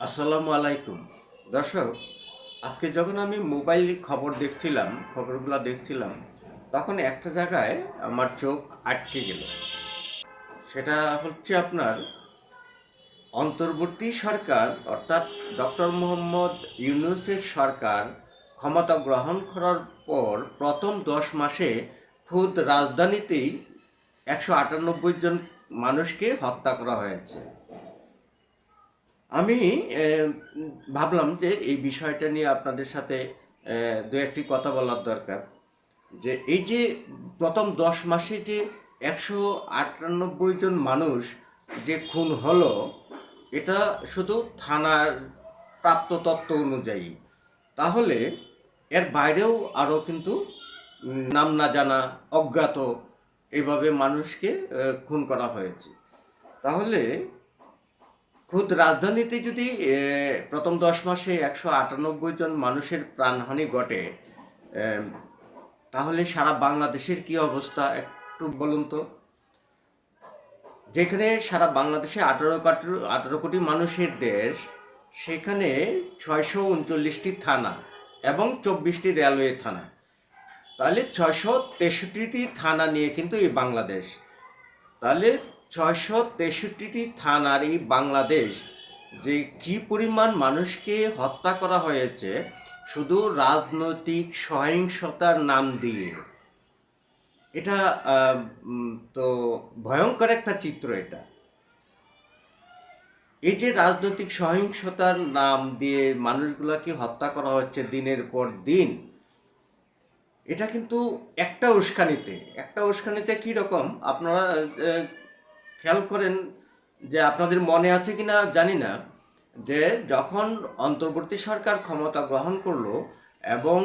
আসসালামু আলাইকুম। দর্শক, আজকে যখন আমি মোবাইল খবর দেখছিলাম, খবরগুলো দেখছিলাম, তখন একটা জায়গায় আমার চোখ আটকে গেল। সেটা হচ্ছে আপনার অন্তর্বর্তী সরকার, অর্থাৎ ডক্টর মোহাম্মদ ইউনুসের সরকার ক্ষমতা গ্রহণ করার পর প্রথম দশ মাসে খুদ রাজধানীতেই একশো আটানব্বই জন মানুষকে হত্যা করা হয়েছে। আমি ভাবলাম যে এই বিষয়টা নিয়ে আপনাদের সাথে দু একটি কথা বলার দরকার। যে এই যে প্রথম দশ মাসে যে একশো আটানব্বই জন মানুষ যে খুন হলো, এটা শুধু থানার প্রাপ্ত তত্ত্ব অনুযায়ী। তাহলে এর বাইরেও আরও কিন্তু নাম না জানা, অজ্ঞাত এভাবে মানুষকে খুন করা হয়েছে। তাহলে খুদ রাজধানীতে যদি প্রথম দশ মাসে একশো আটানব্বই জন মানুষের প্রাণহানি ঘটে তাহলে সারা বাংলাদেশের কি অবস্থা? একটু বলুন তো। যেখানে সারা বাংলাদেশে আঠারো কোটি আঠারো কোটি মানুষের দেশ, সেখানে ছয়শো উনচল্লিশটি থানা এবং চব্বিশটি রেলওয়ে থানা। তাহলে ছয়শো তেষট্টিটি থানা নিয়ে কিন্তু এই বাংলাদেশ। তাহলে ছয়শো তেষট্টিটি থানার এই বাংলাদেশ যে কি পরিমাণ মানুষকে হত্যা করা হয়েছে শুধু রাজনৈতিক সহিংসতার নাম দিয়ে। এটা তো ভয়ঙ্কর একটা চিত্র এটা। এই যে রাজনৈতিক সহিংসতার নাম দিয়ে মানুষগুলোকে হত্যা করা হচ্ছে দিনের পর দিন, এটা কিন্তু একটা উস্কানিতে। একটা উস্কানিতে কী রকম? আপনারা খেয়াল করেন যে আপনাদের মনে আছে কি না জানি না, যে যখন অন্তর্বর্তী সরকার ক্ষমতা গ্রহণ করল এবং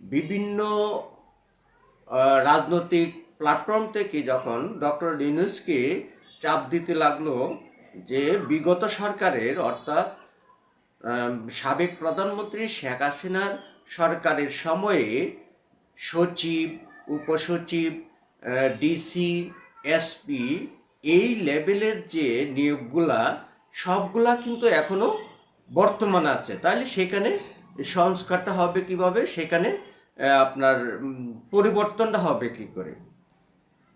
বিভিন্ন রাজনৈতিক প্ল্যাটফর্ম থেকে যখন ডক্টর ইউনুসকে চাপ দিতে লাগল যে বিগত সরকারের, অর্থাৎ সাবেক প্রধানমন্ত্রী শেখ হাসিনার সরকারের সময়ে সচিব, উপসচিব ডিসি এসপি এই লেভেলের যে নিয়োগগুলা, সবগুলা কিন্তু এখনও বর্তমান আছে। তাহলে সেখানে সংস্কারটা হবে কীভাবে? সেখানে আপনার পরিবর্তনটা হবে কি করে?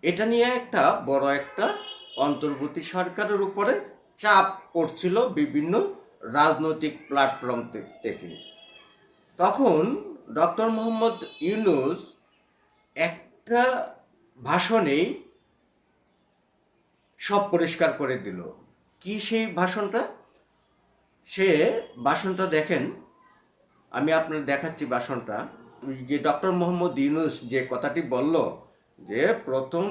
এটা নিয়ে একটা বড় একটা অন্তর্বর্তী সরকারের উপরে চাপ পড়ছিল বিভিন্ন রাজনৈতিক প্ল্যাটফর্ম থেকে। তখন ডক্টর মোহাম্মদ ইউনুস একটা ভাষণেই সব পরিষ্কার করে দিল। কি সেই ভাষণটা? সে ভাষণটা দেখেন, আমি আপনার দেখাচ্ছি ভাষণটা। যে ডক্টর মোহাম্মদ ইউনুস যে কথাটি বলল যে প্রথম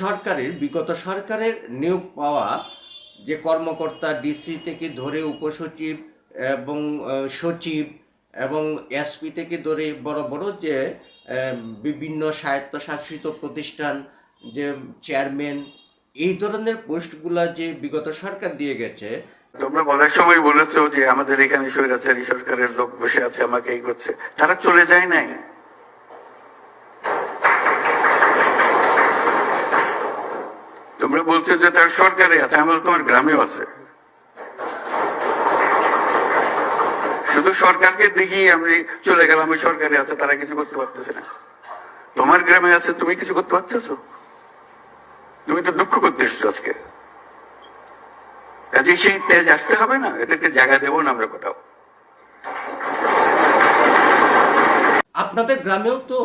সরকারের, বিগত সরকারের নিয়োগ পাওয়া যে কর্মকর্তা ডিসি থেকে ধরে উপসচিব এবং সচিব এবং এসপি থেকে ধরে বড় বড় যে বিভিন্ন স্বায়ত্তশাসিত প্রতিষ্ঠান যে চেয়ারম্যান এই ধরনের পোস্টগুলা যে বিগত সরকার দিয়ে গেছে, তোমরা বলার সময় বলেছ যে আমাদের এখানে স্বৈরাচারী সরকারের লোক বসে আছে, আমাকে এই করছে। তারা চলে যায় নাই। তোমরা বলছো যে তার সরকারে আছে, আমার তোমার গ্রামেও আছে। শুধু সরকারকে দেখি আমি চলে গেলাম, ওই সরকারে আছে, তারা কিছু করতে পারতেছে না। তোমার গ্রামে আছে, তুমি কিছু করতে পারতেছো? তুমি তো দুঃখ করতে এসছো আজকে। কাজে সেই তেজ আসতে হবে না? এদেরকে জায়গা দেবো না আমরা কোথাও। আপনাদের গ্রামেও তো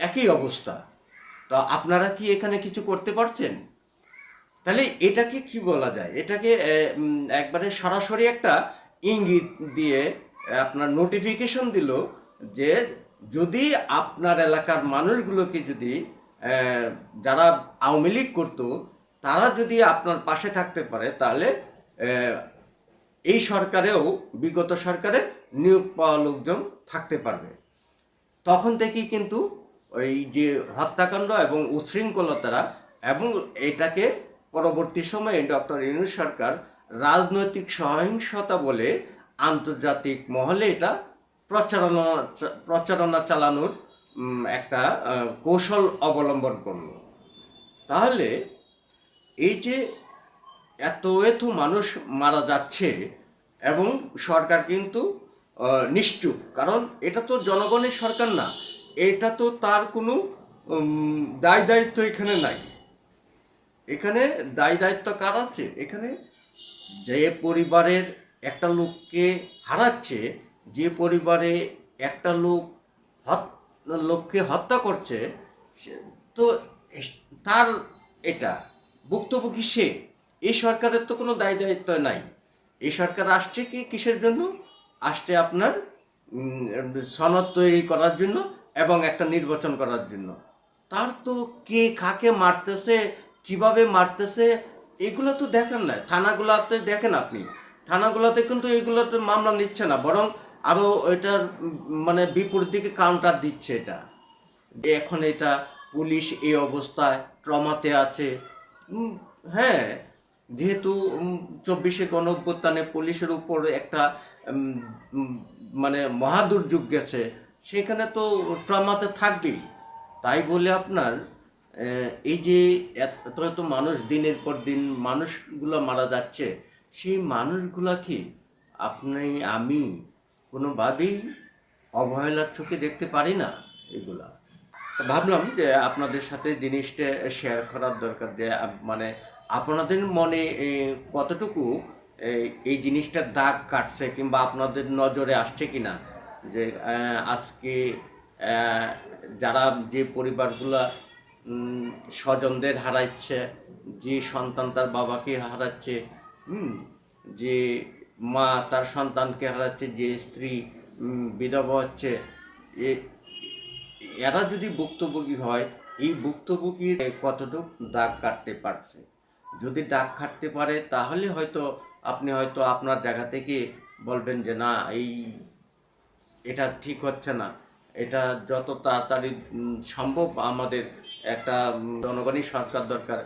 একই অবস্থা। তা আপনারা কি এখানে কিছু করতে পারছেন? তাহলে এটাকে কি বলা যায়? এটাকে একবারে সরাসরি একটা ইঙ্গিত দিয়ে আপনার নোটিফিকেশন দিল যে যদি আপনার এলাকার মানুষগুলোকে যদি যারা আওয়ামী লীগ করতো, তারা যদি আপনার পাশে থাকতে পারে, তাহলে এই সরকারেও, বিগত সরকারে নিয়োগ পাওয়া লোকজন থাকতে পারবে। তখন থেকেই কিন্তু ওই যে হত্যাকাণ্ড এবং উচ্ছৃঙ্খলতারা এবং এটাকে পরবর্তী সময়ে ডক্টর ইউনুস সরকার রাজনৈতিক সহিংসতা বলে আন্তর্জাতিক মহলে এটা প্রচারণা প্রচারণা চালানোর একটা কৌশল অবলম্বন করল। তাহলে এই যে এত এত মানুষ মারা যাচ্ছে এবং সরকার কিন্তু নিশ্চুপ, কারণ এটা তো জনগণের সরকার না, এটা তো তার কোনো দায় দায়িত্ব এখানে নাই। এখানে দায় দায়িত্ব কার আছে? এখানে যে পরিবারের একটা লোককে হারাচ্ছে, যে পরিবারে একটা লোক হত- লোককে হত্যা করছে তো তার এটা, ভুক্তভোগী সে? এই সরকারের তো কোনো দায় দায়িত্ব নাই। এই সরকার আসছে কি কিসের জন্য? আসছে আপনার সনদ তৈরি করার জন্য এবং একটা নির্বাচন করার জন্য। তার তো কে কাকে মারতেছে, কীভাবে মারতেছে, এগুলো তো দেখেন না। থানাগুলোতে দেখেন আপনি। থানাগুলোতে কিন্তু এগুলোতে মামলা নিচ্ছে না, বরং আরও এটার মানে বিপরীত দিকে কাউন্টার দিচ্ছে এটা। যে এখন এটা পুলিশ এই অবস্থায় ট্রমাতে আছে। হ্যাঁ যেহেতু চব্বিশে গণঅভ্যুত্থানে পুলিশের উপর একটা মানে মহাদুর্যোগ গেছে, সেখানে তো ট্রমাতে থাকবেই। তাই বলে আপনার এই যে এত এত মানুষ দিনের পর দিন মানুষগুলো মারা যাচ্ছে, সেই মানুষগুলাকে আপনি, আমি কোনোভাবেই অবহেলার চোখে দেখতে পারি না এগুলা। ভাবলাম যে আপনাদের সাথে জিনিসটা শেয়ার করার দরকার যে মানে আপনাদের মনে কতটুকু এই জিনিসটার দাগ কাটছে কিংবা আপনাদের নজরে আসছে কি না যে আজকে যারা যে পরিবারগুলা স্বজনদের হারাচ্ছে, যে সন্তান তার বাবাকে হারাচ্ছে, হুম, যে মা তার সন্তানকে হারাচ্ছে, যে স্ত্রী বিধবা হচ্ছে এরা যদি ভুক্তভোগী হয়, এই ভুক্তভোগীর কতটুকু দাগ কাটতে পারছে? যদি দাগ কাটতে পারে, তাহলে হয়তো আপনি হয়তো আপনার জায়গা থেকে বলবেন যে, না, এই, এটা ঠিক হচ্ছে না। এটা যত তাড়াতাড়ি সম্ভব আমাদের একটা জনগণই সরকার দরকার।